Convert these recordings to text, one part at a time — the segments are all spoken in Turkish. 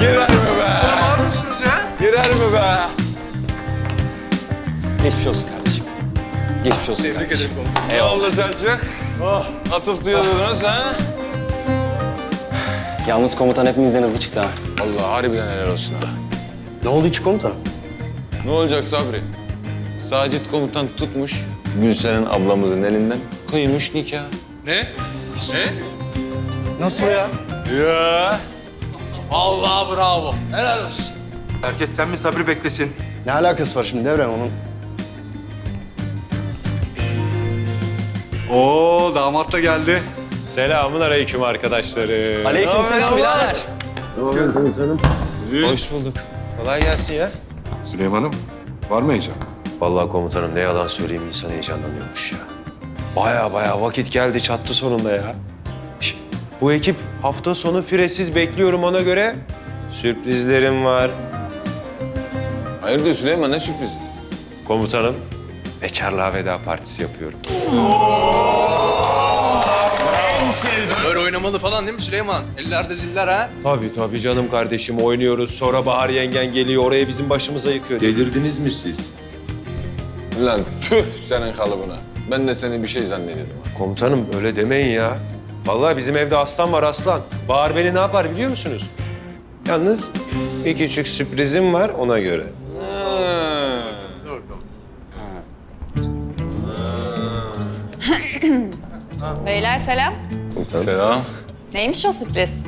Girer mi be? Ne yapıyorsunuz ya? Girer mi be? Geçmiş olsun kardeşim. Geçmiş olsun Tebrik kardeşim. ederim komutanım. Ne oldu Selçuk? Atıp diyordunuz ha? Yalnız komutan hepimizden hızlı çıktı ha. Vallahi harbiden helal olsun ha. Ne oldu ki komutanım? Ne olacak Sabri? Sacit komutan tutmuş Gülsen'in ablamızın elinden kıymış nikah. Ne? Ne? Nasıl ya? Ya. Vallahi bravo. Helal olsun. Herkes sen mi Sabri beklesin? Ne alakası var şimdi Devrem onun? Oo damat da geldi. Selamun aleyküm arkadaşlarım. Aleykümselam birader. Hoş bulduk. Kolay gelsin ya. Süleyman'ım var mı heyecan? Vallahi komutanım ne yalan söyleyeyim insan heyecanlanıyormuş ya. Baya baya vakit geldi çattı sonunda ya. Bu ekip hafta sonu firesiz bekliyorum ona göre. Sürprizlerim var. Hayırdır Süleyman ne sürprizi? Komutanım, bekarlığa veda partisi yapıyorum. Böyle oynamalı falan değil mi Süleyman? Ellerde ziller ha. Tabii tabii canım kardeşim oynuyoruz. Sonra Bahar yengen geliyor oraya bizim başımıza yıkıyor. Delirdiniz mi siz? Lan tüh senin kalıbına. Ben de seni bir şey zannediyordum. Komutanım öyle demeyin ya. Vallahi bizim evde aslan var aslan. Bahar beni ne yapar biliyor musunuz? Yalnız bir küçük sürprizim var ona göre. Beyler selam. Selam. Neymiş o sürpriz?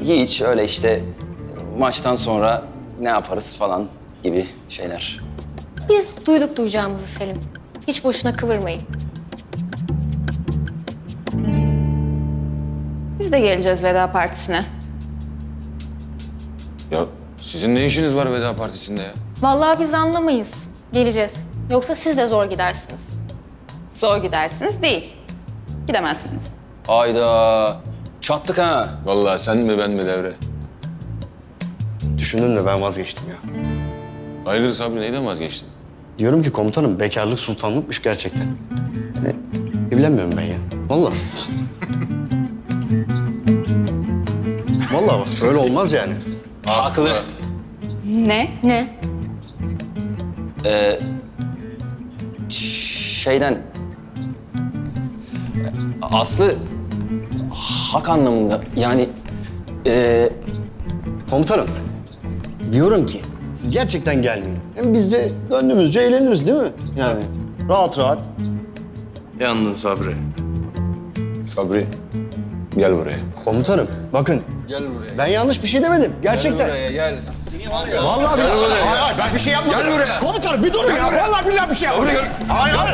Hiç öyle işte maçtan sonra ne yaparız falan gibi şeyler. Biz duyduk duyacağımızı Selim. Hiç boşuna kıvırmayın. De geleceğiz veda partisine. Ya sizin ne işiniz var veda partisinde ya? Vallahi biz anlamayız. Geleceğiz. Yoksa siz de zor gidersiniz. Zor gidersiniz değil. Gidemezsiniz. Ayda çattık ha. Vallahi sen mi ben mi devre? Düşündüm de ben vazgeçtim ya. Hayırdır Sabri neyden vazgeçtin? Diyorum ki komutanım bekarlık sultanlıkmış gerçekten. Yani evlenmiyorum ben ya. Vallahi. Vallahi bak öyle olmaz yani. Haklı. Ne? Ne? Şeyden... Aslı hak anlamında yani e, Komutanım diyorum ki siz gerçekten gelmeyin. Hem biz de gönlümüzce eğleniriz değil mi? Yani rahat rahat. Yandın Sabri. Sabri gel buraya. Komutanım bakın. Gel buraya. Ben yanlış bir şey demedim. Gerçekten. Gel buraya gel. Vallahi billahi. Hayır, hayır, ben bir şey yapmadım. Gel buraya. Komutanım bir durun ya. Vallahi billahi bir şey yapmadım. Hayır hayır.